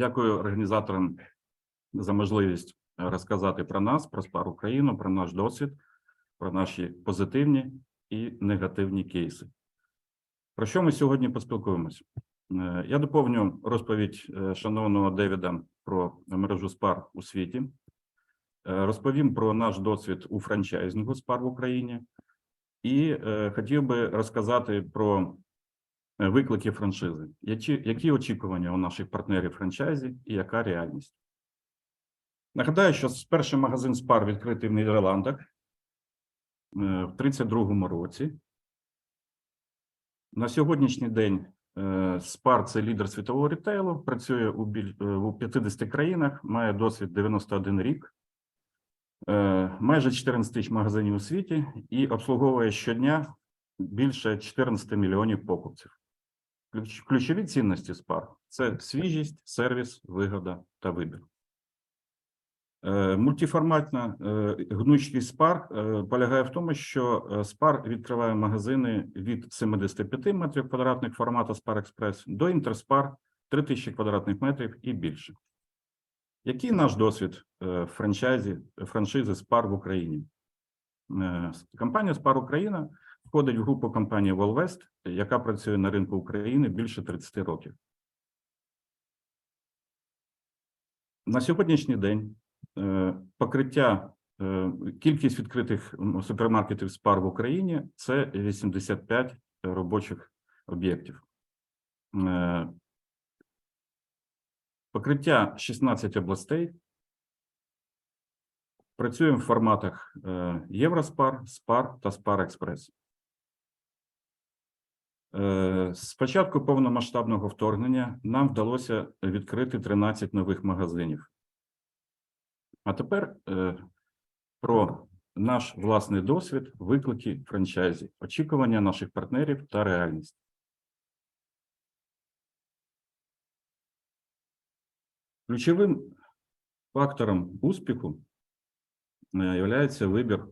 Дякую організаторам за можливість розказати про нас, про Спар Україну, про наш досвід, про наші позитивні і негативні кейси. Про що ми сьогодні поспілкуємося? Е, Я доповню розповідь е, шановного Девіда про мережу Спар у світі. Е, Розповім про наш досвід у франчайзингу Спар в Україні, і е, хотів би розказати про е, виклики франшизи. Які, які очікування у наших партнерів франчайзі і яка реальність? Нагадаю, що перший магазин Спар відкритий в Нідерландах е, в 32-му році. На сьогоднішній день е, Спар це лідер світового рітейлу, працює у, біль, е, у 50 країнах, має досвід 91 рік, е, майже 14 тисяч магазинів у світі і обслуговує щодня більше 14 мільйонів покупців. Ключ- Ключові цінності Спар це свіжість, сервіс, вигода та вибір. Е, Мультиформатна е, гнучкість спар е, полягає в тому, що спар відкриває магазини від 75 метрів квадратних формату Spar Express до Інтерспар 3000 квадратних метрів і більше. Який наш досвід франчайзі, франшизи Спар в Україні? Компанія Спар Україна входить в групу компанії Волвест, яка працює на ринку України більше 30 років. На сьогоднішній день е, покриття, е, кількість відкритих супермаркетів СПАР в Україні це 85 робочих об'єктів. Е, Покриття 16 областей. Працюємо в форматах Євроспар, СПАР та СПАР Експрес. Е, З початку повномасштабного вторгнення нам вдалося відкрити 13 нових магазинів. А тепер е, про наш власний досвід, виклики франчайзі, очікування наших партнерів та реальність. Ключовим фактором успіху є вибір,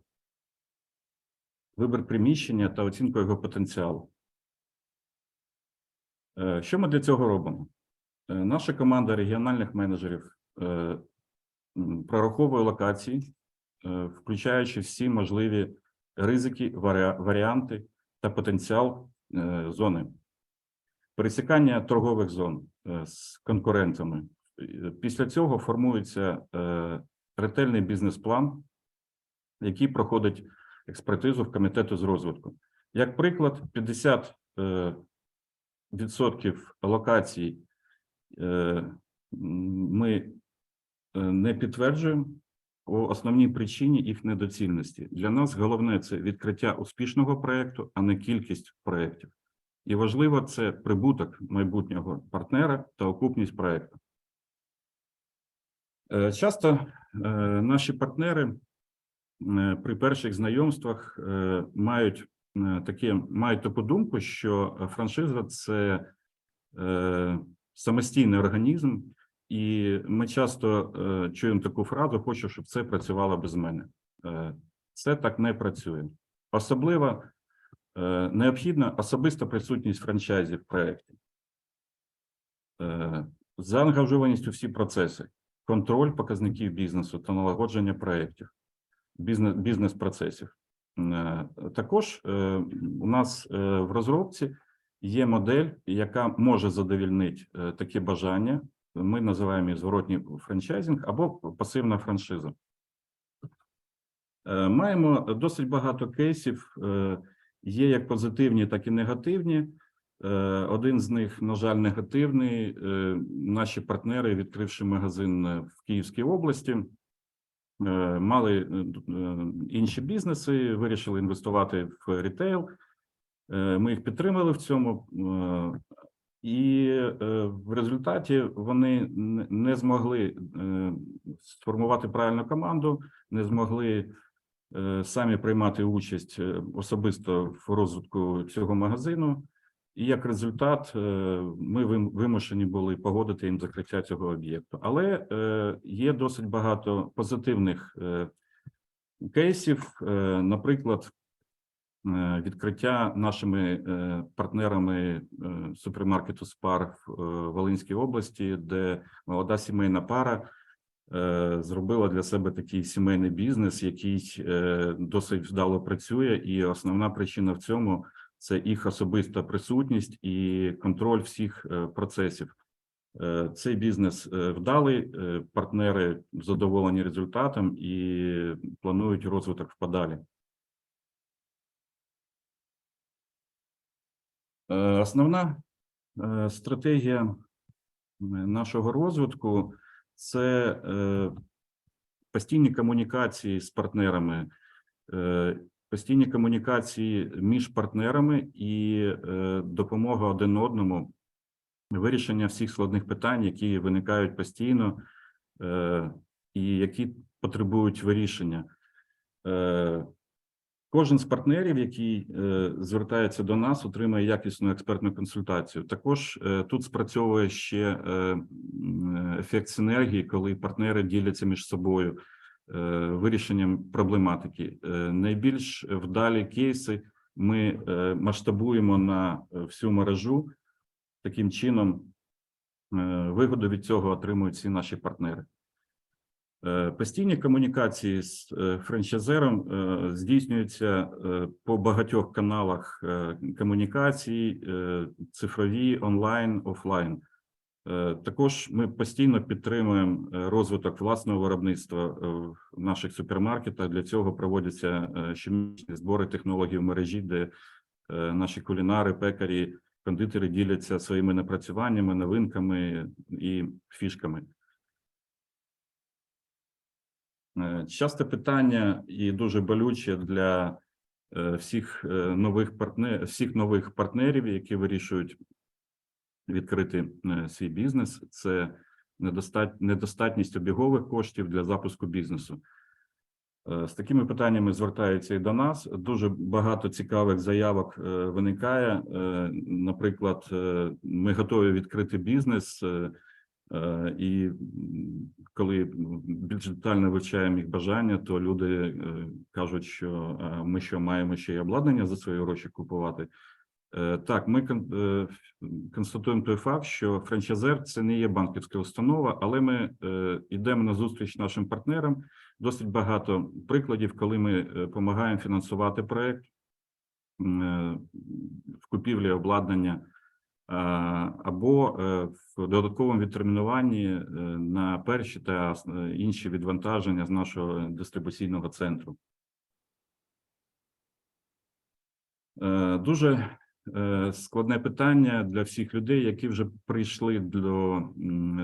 вибір приміщення та оцінка його потенціалу. Е, Що ми для цього робимо? Е, Наша команда регіональних менеджерів е, прораховує локації, включаючи всі можливі ризики, варіанти та потенціал зони. Пересікання торгових зон з конкурентами. Після цього формується ретельний бізнес-план, який проходить експертизу в комітету з розвитку. Як приклад, 50 е, відсотків локацій е, ми е, не підтверджуємо по основній причині їх недоцільності. Для нас головне це відкриття успішного проєкту, а не кількість проєктів. І важливо це прибуток майбутнього партнера та окупність проєкту. Е, Часто наші партнери при перших знайомствах мають таке, мають таку думку, що франшиза це е, самостійний організм, і ми часто е, чуємо таку фразу: хочу, щоб це працювало без мене. Е, Це так не працює. Особливо е, необхідна особиста присутність франчайзі в проєкті. Е, Заангажованість у всі процеси, контроль показників бізнесу та налагодження проєктів, бізнес, бізнес-процесів. Е, Також е, у нас е, в розробці є модель, яка може задовільнити е, такі бажання. Ми називаємо її зворотній франчайзинг або пасивна франшиза. Е, Маємо досить багато кейсів, е, є як позитивні, так і негативні. Е, Один з них, на жаль, негативний. Е, Наші партнери, відкривши магазин е, в Київській області, е, мали е, е, інші бізнеси, вирішили інвестувати в рітейл. Е, Ми їх підтримали в цьому, е, і е, в результаті вони не- змогли е, сформувати правильну команду, не змогли е, самі приймати участь е, особисто в розвитку цього магазину. І як результат, е, ми вимушені були погодити їм закриття цього об'єкту. Але е, є досить багато позитивних е, кейсів. Наприклад, відкриття нашими партнерами супермаркету Спар в Волинській області, де молода сімейна пара зробила для себе такий сімейний бізнес, який досить вдало працює, і основна причина в цьому це їх особиста присутність і контроль всіх е, процесів. Е, Цей бізнес е, вдалий, партнери задоволені результатом і планують розвиток вподалі. Е, Основна стратегія нашого розвитку це постійні комунікації з партнерами, постійні комунікації між партнерами і е, допомога один одному, вирішення всіх складних питань, які виникають постійно е, і які потребують вирішення. Е, Кожен з партнерів, який звертається до нас, отримає якісну експертну консультацію. Також тут спрацьовує ще ефект синергії, коли партнери діляться між собою вирішенням проблематики. Е, найбільш вдалі кейси ми е, масштабуємо на е, всю мережу. Таким чином, е, вигоду від цього отримують всі наші партнери. Е, Постійні комунікації з е, франчайзером е, здійснюються е, по багатьох каналах е, комунікацій, е, цифрові, онлайн, офлайн. Е, Також ми постійно підтримуємо е, розвиток власного виробництва е, в наших супермаркетах. Для цього проводяться щомісячні збори технологій в мережі, де наші кулінари, пекарі, кондитери діляться своїми напрацюваннями, новинками і фішками. Часте питання і дуже болюче для всіх нових партнер, всіх нових партнерів, які вирішують відкрити е, свій бізнес. Це недостат, недостатність обігових коштів для запуску бізнесу. Е, З такими питаннями звертаються і до нас. Дуже багато цікавих заявок е, виникає. Наприклад, ми готові відкрити бізнес. І коли більш детально вивчаємо їх бажання, то люди кажуть, що ми що маємо ще й обладнання за свої гроші купувати. Е, Так, ми е, констатуємо той факт, що франчайзер це не є банківська установа, але ми е, йдемо на зустріч нашим партнерам. Досить багато прикладів, коли ми допомагаємо фінансувати е, в купівлі обладнання або в додатковому відтермінуванні на перші та інші відвантаження з нашого дистрибуційного центру. Дуже складне питання для всіх людей, які вже прийшли до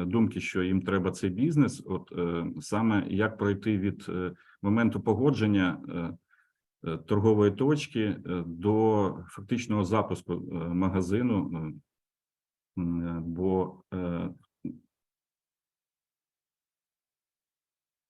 думки, що їм треба цей бізнес. От е, саме як пройти від е, моменту погодження е, е, торгової точки е, до фактичного запуску е, магазину. е, е, Бо е,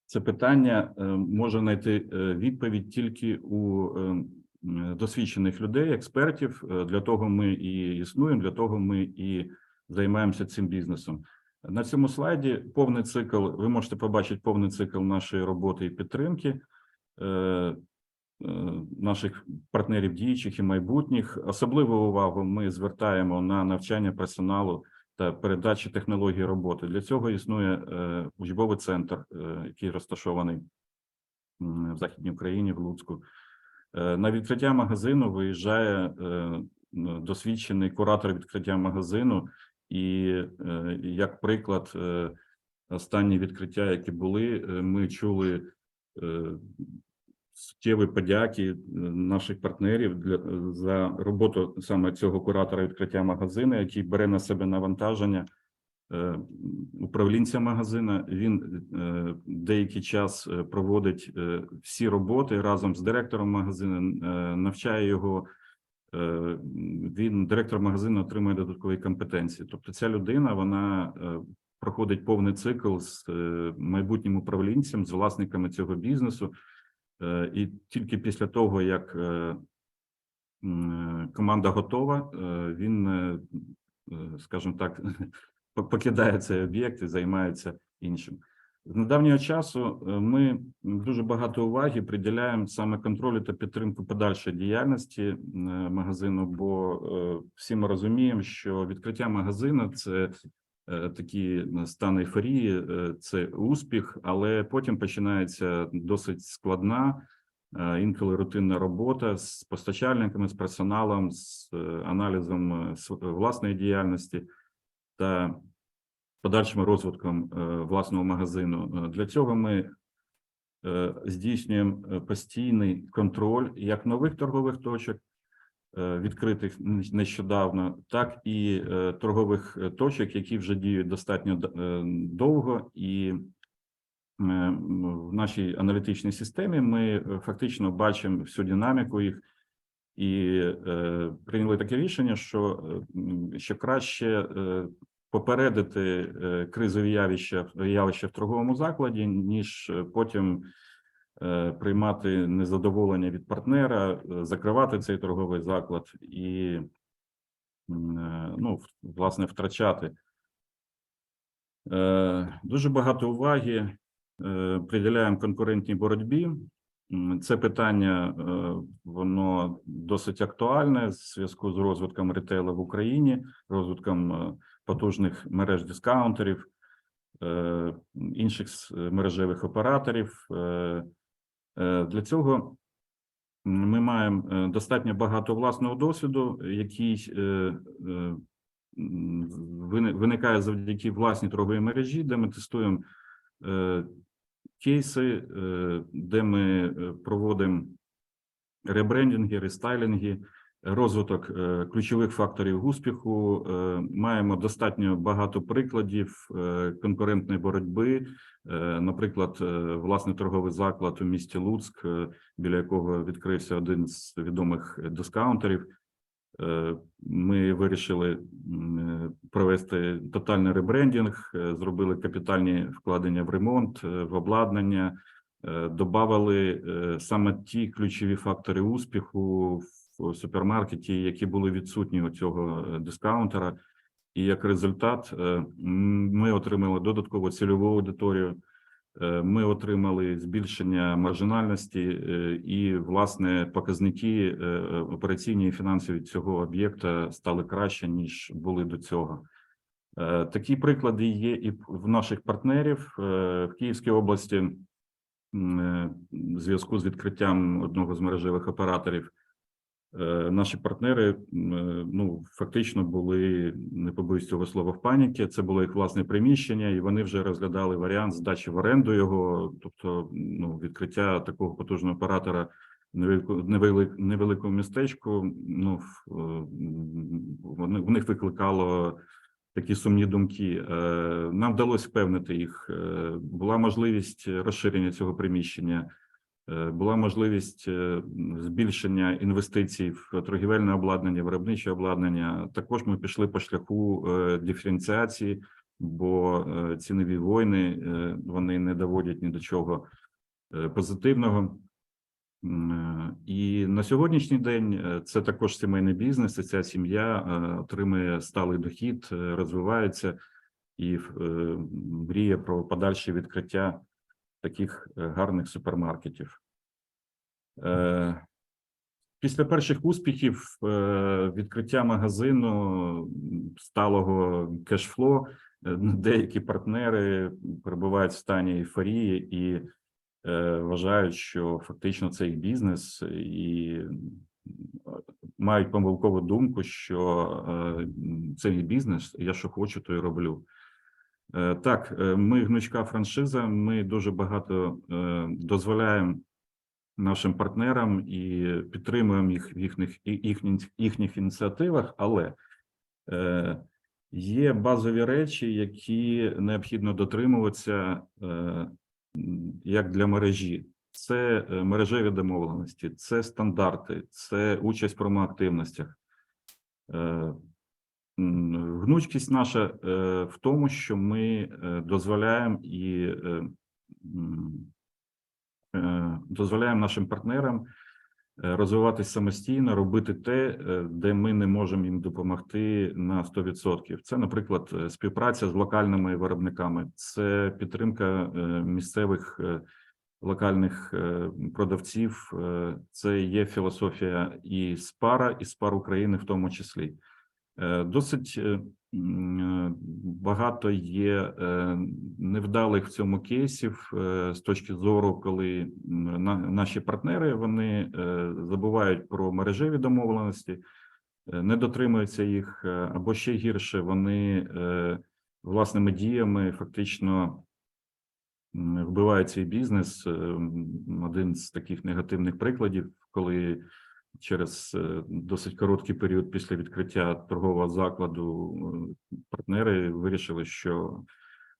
це питання е, може знайти е, відповідь тільки у е, досвідчених людей, експертів. Е, Для того ми і існуємо, для того ми і займаємося цим бізнесом. На цьому слайді повний цикл. Ви можете побачити повний цикл нашої роботи і підтримки е, е, наших партнерів діючих і майбутніх. Особливу увагу ми звертаємо на навчання персоналу та передачі технологій роботи. Для цього існує учбовий центр, який розташований в Західній Україні, в Луцьку. Е, На відкриття магазину виїжджає е, досвідчений куратор відкриття магазину, і е, як приклад, останні відкриття, які були, ми чули суттєві подяки наших партнерів для за роботу саме цього куратора відкриття магазину, який бере на себе навантаження управлінця магазина. Він е, деякий час е, проводить е, всі роботи разом з директором магазину, е, навчає його. е, Він директор магазину отримує додаткові компетенції. Тобто, ця людина вона е, проходить повний цикл з е, майбутнім управлінцем, з власниками цього бізнесу. Е, І тільки після того, як е, команда готова, е, він, е, е, скажімо так, покидає цей об'єкт і займається іншим. З недавнього часу е, ми дуже багато уваги приділяємо саме контролю та підтримку подальшої діяльності е, магазину, бо е, всі ми розуміємо, що відкриття магазину це такі стан ейфорії, це успіх, але потім починається досить складна, інколи рутинна робота з постачальниками, з персоналом, з аналізом власної діяльності та подальшим розвитком е, власного магазину. Е, Для цього ми е, здійснюємо постійний контроль як нових торгових точок, відкритих нещодавно, так і торгових точок, які вже діють достатньо довго. І в нашій аналітичній системі ми фактично бачимо всю динаміку їх. І е, прийняли таке рішення, що, е, м, краще е, попередити е, кризові явища явища в торговому закладі, ніж е, потім приймати незадоволення від партнера, закривати цей торговий заклад і ну, власне втрачати. Дуже багато уваги приділяємо конкурентній боротьбі. Це питання е, воно досить актуальне в зв'язку з розвитком ретейлу в Україні, розвитком е, потужних мереж дискаунтерів, е, інших мережевих операторів. Для цього ми маємо достатньо багато власного досвіду, який виникає завдяки власній торговій мережі, де ми тестуємо кейси, е, де ми е, проводимо ребрендинги, рестайлінги, розвиток е, ключових факторів успіху. Маємо достатньо багато прикладів конкурентної боротьби. Наприклад, власний торговий заклад у місті Луцьк, біля якого відкрився один з відомих дискаунтерів. Ми вирішили провести тотальний ребрендінг, е, зробили капітальні вкладення в ремонт, е, в обладнання, додавали е, саме ті ключові фактори успіху в супермаркеті, які були відсутні у цього дискаунтера. І як результат, ми отримали додаткову цільову аудиторію. Е, Ми отримали збільшення маржинальності е, і, власне, показники е, операційні і фінансові цього об'єкта стали краще ніж були до цього. Такі приклади є і в наших партнерів в Київській області. В зв'язку з відкриттям одного з мережевих операторів наші партнери е, ну фактично були не побоюсь цього слова в паніки. Це було їх власне приміщення, і вони вже розглядали варіант здачі в оренду його, тобто ну відкриття такого потужного оператора невелик- невеликому містечку. Ну е, вони в них викликало такі сумні думки. Е, Нам вдалося впевнити їх. Е, Була можливість розширення цього приміщення. Е, Була можливість е, збільшення інвестицій в торгівельне обладнання, виробниче обладнання. Також ми пішли по шляху е, диференціації, бо цінові війни вони не доводять ні до чого позитивного. І на сьогоднішній день це також сімейний бізнес. і Ця сім'я отримує сталий дохід, розвивається і мріє про подальше відкриття таких е, гарних супермаркетів. Е, Після перших успіхів е, відкриття магазину сталого кешфло, деякі партнери перебувають в стані ейфорії і вважають, що фактично це їх бізнес, і мають помилкову думку, що це їх бізнес, я що хочу, то і роблю. Е, Так, е, ми гнучка франшиза. Ми дуже багато е, дозволяємо нашим партнерам і підтримуємо їх в їхніх їхніх, їхніх ініціативах, але є базові речі, які необхідно дотримуватися як для мережі. Це мережеві домовленості, це стандарти, це участь в промоактивностях. Гнучкість наша е, в тому, що ми е, дозволяємо і е, дозволяємо нашим партнерам розвиватись самостійно, робити те, де ми не можемо їм допомогти на 100%. Це, наприклад, співпраця з локальними виробниками, це підтримка місцевих локальних продавців. Це є філософія і СПАРа, і СПАР України в тому числі. Е, Досить е, е, багато є невдалих в цьому кейсів з точки зору, коли на- наші партнери вони забувають про мережеві домовленості, не дотримуються їх, або ще гірше, вони власними діями фактично вбивають свій бізнес. Один з таких негативних прикладів, коли через е, досить короткий період після відкриття торгового закладу е, партнери вирішили, що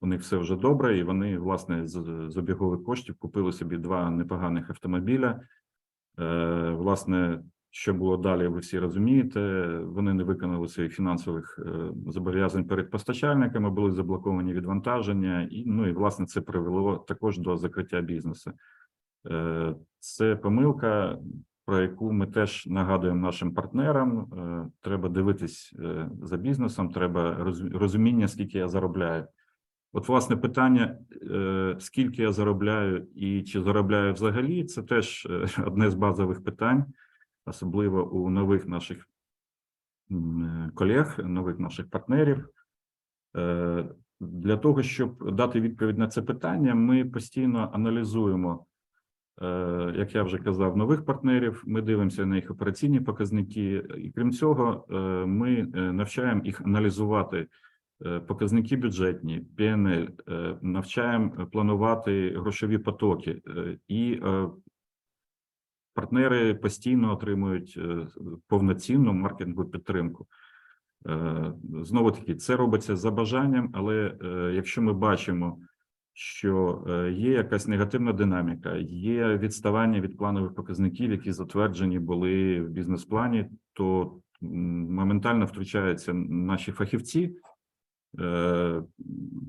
у них все вже добре, і вони власне з, з обігових коштів купили собі два непоганих автомобіля. Е, Власне, що було далі, ви всі розумієте. Вони не виконали своїх фінансових е, зобов'язань перед постачальниками, були заблоковані відвантаження, і ну і власне це привело також до закриття бізнесу. Е, Це помилка, про яку ми теж нагадуємо нашим партнерам. Е, Треба дивитись е, за бізнесом, треба розуміння, скільки я заробляю. От, власне, питання, е, скільки я заробляю і чи заробляю взагалі, це теж одне з базових питань, особливо у нових наших колег, нових наших партнерів. Для того, щоб дати відповідь на це питання, ми постійно аналізуємо, як я вже казав, нових партнерів. Ми дивимося на їх операційні показники, і крім цього, е, ми е, навчаємо їх аналізувати е, показники бюджетні, е, навчаємо планувати грошові потоки, е, і е, партнери постійно отримують е, повноцінну маркетингову підтримку. Е, Знову таки, це робиться за бажанням, але е, якщо ми бачимо, що е, є якась негативна динаміка, є відставання від планових показників, які затверджені були в бізнес-плані, то моментально втручаються наші фахівці. Е,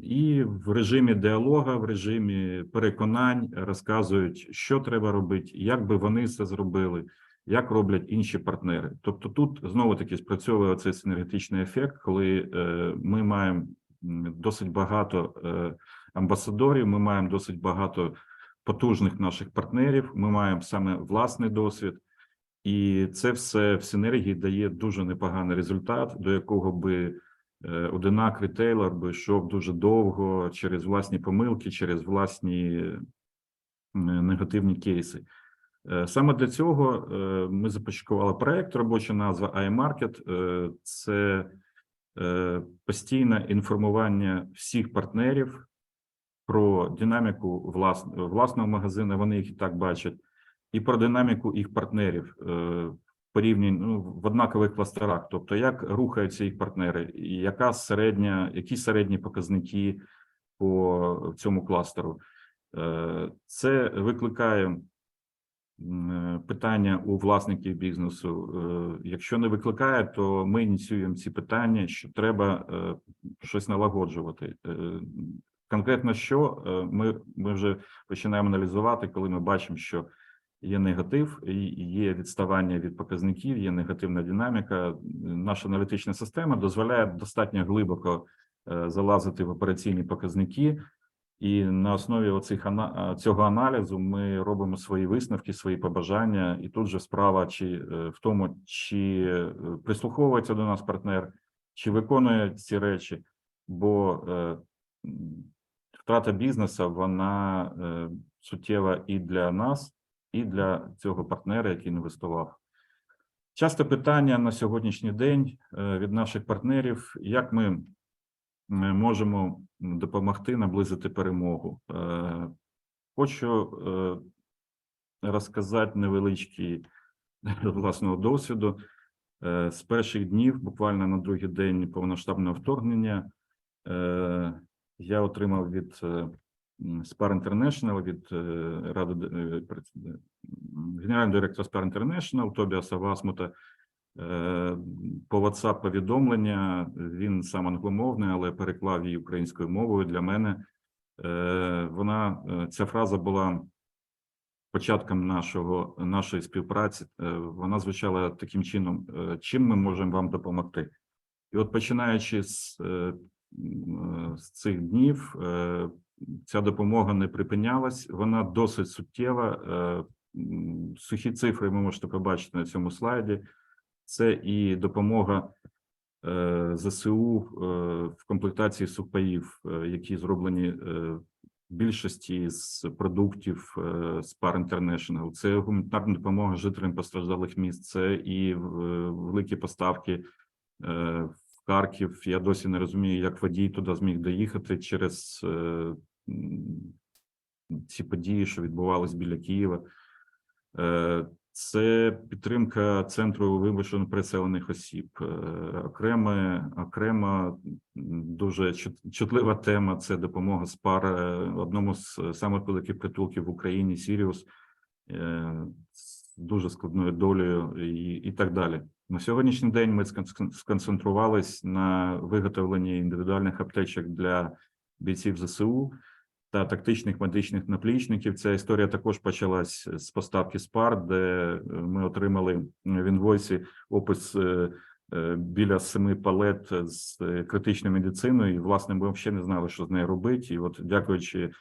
І в режимі діалога, в режимі переконань розказують, що треба робити, як би вони це зробили, як роблять інші партнери. Тобто, тут знову таки спрацьовує цей синергетичний ефект, коли е, ми маємо досить багато амбасадорів, ми маємо досить багато потужних наших партнерів, ми маємо саме власний досвід. І це все в синергії дає дуже непоганий результат, до якого би е, одинак ретейлер би йшов дуже довго через власні помилки, через власні е, негативні кейси. Е, Саме для цього ми започаткували проект, робоча назва iMarket. Це постійне інформування всіх партнерів про динаміку влас- власного магазину, вони їх і так бачать, і про динаміку їх партнерів е, порівнянь ну, в однакових кластерах. Тобто, як рухаються їх партнери, і яка середня, які середні показники по цьому кластеру. Е, Це викликає е, питання у власників бізнесу. Якщо не викликає, то ми ініціюємо ці питання, що треба щось налагоджувати. Е, Конкретно що е, ми, ми вже починаємо аналізувати, коли ми бачимо, що є негатив, і є відставання від показників, є негативна динаміка. Наша аналітична система дозволяє достатньо глибоко е, залазити в операційні показники. І на основі оцих цього аналізу ми робимо свої висновки, свої побажання. І тут же справа чи е, в тому, чи е, прислуховується до нас партнер, чи виконує ці речі, бо е, втрата бізнесу вона е, суттєва і для нас, і для цього партнера, який інвестував. Часто питання на сьогоднішній день е, від наших партнерів: як ми можемо допомогти наблизити перемогу. Е, Хочу розказати невеличкий власного досвіду. З перших днів, буквально на другий день повноштабного вторгнення, я отримав від е, Spar International, від е, ради е, генерального директора Spar International Тобіаса Васмута по WhatsApp повідомлення. Він сам англомовний, але переклав її українською мовою для мене. Вона ця фраза була початком нашого нашої співпраці, вона звучала таким чином: чим ми можемо вам допомогти? І от починаючи з, з цих днів, е, ця допомога не припинялась. Вона досить суттєва. Е, Сухі цифри ви можете побачити на цьому слайді. Це і допомога е, ЗСУ е, в комплектації сухпаїв, е, які зроблені е, в більшості з продуктів е, Spar International. Це гуманітарна допомога жителям постраждалих міст. Це і е, великі поставки е, Харків. Я досі не розумію, як водій туди зміг доїхати через е, ці події, що відбувались біля Києва. Е, Це підтримка центру вимушено переселених осіб. Е, Окреме, окрема дуже чутлива тема це допомога СПАР е, одному з самих великих притулків в Україні Сіріус е, з дуже складною долею і, і так далі. На сьогоднішній день ми скон- сконцентрувались на виготовленні індивідуальних аптечок для бійців ЗСУ та тактичних медичних наплічників. Ця історія також почалась з поставки СПАР, де е, ми отримали в інвойсі опис е, е, біля семи палет з критичною медициною. І, власне, ми взагалі не знали, що з нею робити. І от, дякуючи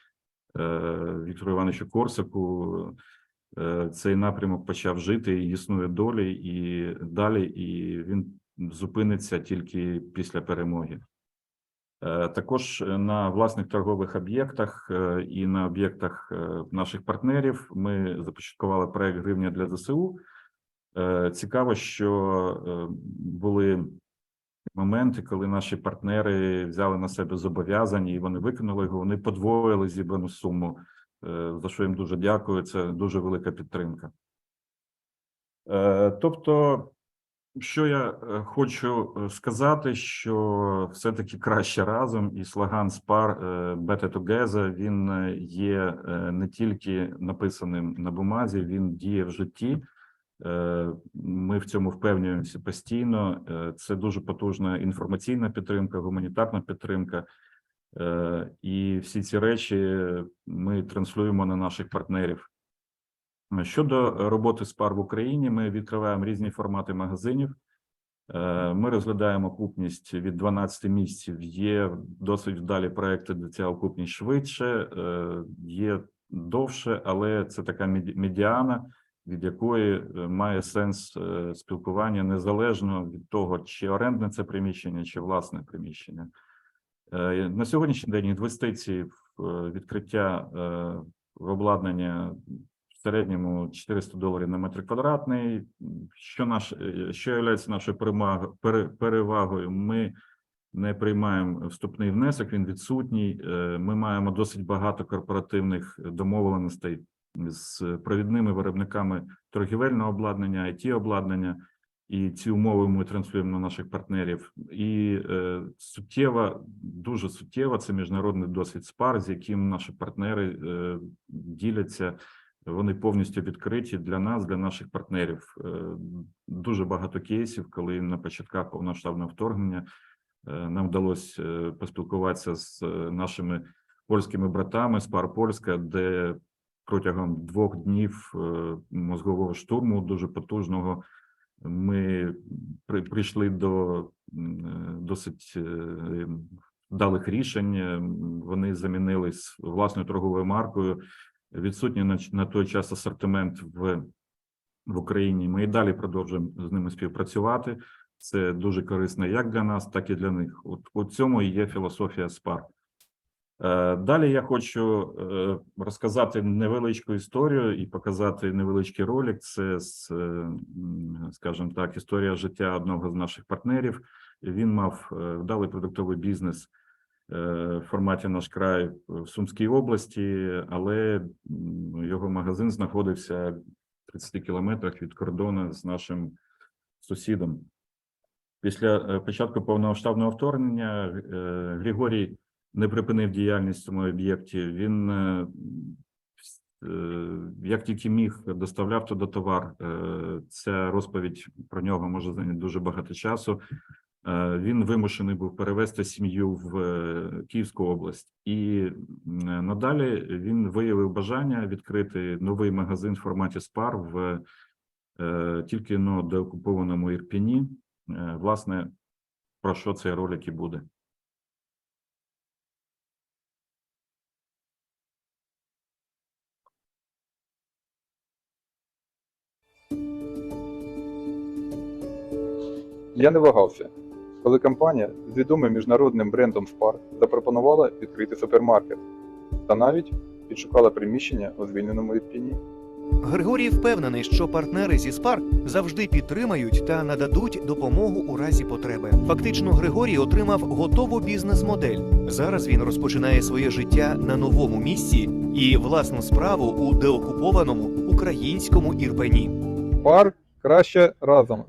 Віктору Івановичу Корсаку, е, цей напрямок почав жити і існує долі і далі, і він зупиниться тільки після перемоги. Е, Також е, на власних торгових об'єктах е, і на об'єктах е, наших партнерів ми започаткували проект гривня для ЗСУ. Е, Цікаво, що е, були моменти, коли наші партнери взяли на себе зобов'язання і вони виконали його. Вони подвоїли зібрану суму, е, за що їм дуже дякую. Це дуже велика підтримка. Е, Тобто, що я е, хочу е, сказати, що все-таки краще разом, і слоган е, Better Together, він е, є е, не тільки написаним на бумазі, він діє в житті. Е, Ми в цьому впевнюємося постійно. Е, Це дуже потужна інформаційна підтримка, гуманітарна підтримка. Е, І всі ці речі ми транслюємо на наших партнерів. Щодо роботи СПАР в Україні, ми відкриваємо різні формати магазинів. Е, Ми розглядаємо окупність від 12 місяців. Є досить вдалі проекти, де ця окупність швидше, е, є довше, але це така медіана, від якої е, має сенс е, спілкування незалежно від того, чи орендне це приміщення, чи власне приміщення. Е, На сьогоднішній день інвестиції в е, відкриття е, в обладнання в середньому 400 доларів на метр квадратний. Що наш що є нашою перевагою? Ми не приймаємо вступний внесок, він відсутній. Ми маємо досить багато корпоративних домовленостей з провідними виробниками торгівельного обладнання, it обладнання. І ці умови ми транслюємо на наших партнерів. І е, суттєва, дуже суттєва це міжнародний досвід СПАР, з яким наші партнери е, діляться. Вони повністю відкриті для нас, для наших партнерів. Е, дуже багато кейсів, коли на початках повноштабного вторгнення е, нам вдалося е, поспілкуватися з нашими польськими братами СПАР Польська, де протягом двох днів мозгового штурму дуже потужного ми при, прийшли до е, досить е, вдалих рішень. Е, Вони замінились власною торговою маркою. Відсутній на, на той час асортимент в, в Україні. Ми і далі продовжуємо з ними співпрацювати. Це дуже корисно як для нас, так і для них. От у цьому і є філософія СПАР. Е, Далі я хочу е, розказати невеличку історію і показати невеличкий ролик. Це, е, скажімо так, історія життя одного з наших партнерів. Він мав вдалий продуктовий бізнес в форматі наш край в Сумській області, але його магазин знаходився в 30 кілометрах від кордону з нашим сусідом. Після початку повномасштабного вторгнення е, Григорій не припинив діяльність в цьому об'єкті. Він е, е, як тільки міг доставляв туди товар. Е, Ця розповідь про нього може зайняти дуже багато часу. Він вимушений був перевести сім'ю в Київську область, і надалі він виявив бажання відкрити новий магазин в форматі СПАР в тільки но деокупованому Ірпіні. Власне, про що цей ролик і буде. Я не вагався, коли компанія з відомим міжнародним брендом Spar запропонувала відкрити супермаркет та навіть підшукала приміщення у звільненому Ірпіні. Григорій впевнений, що партнери зі СПАР завжди підтримають та нададуть допомогу у разі потреби. Фактично, Григорій отримав готову бізнес-модель. Зараз він розпочинає своє життя на новому місці і власну справу у деокупованому українському Ірпені. Spar краще разом.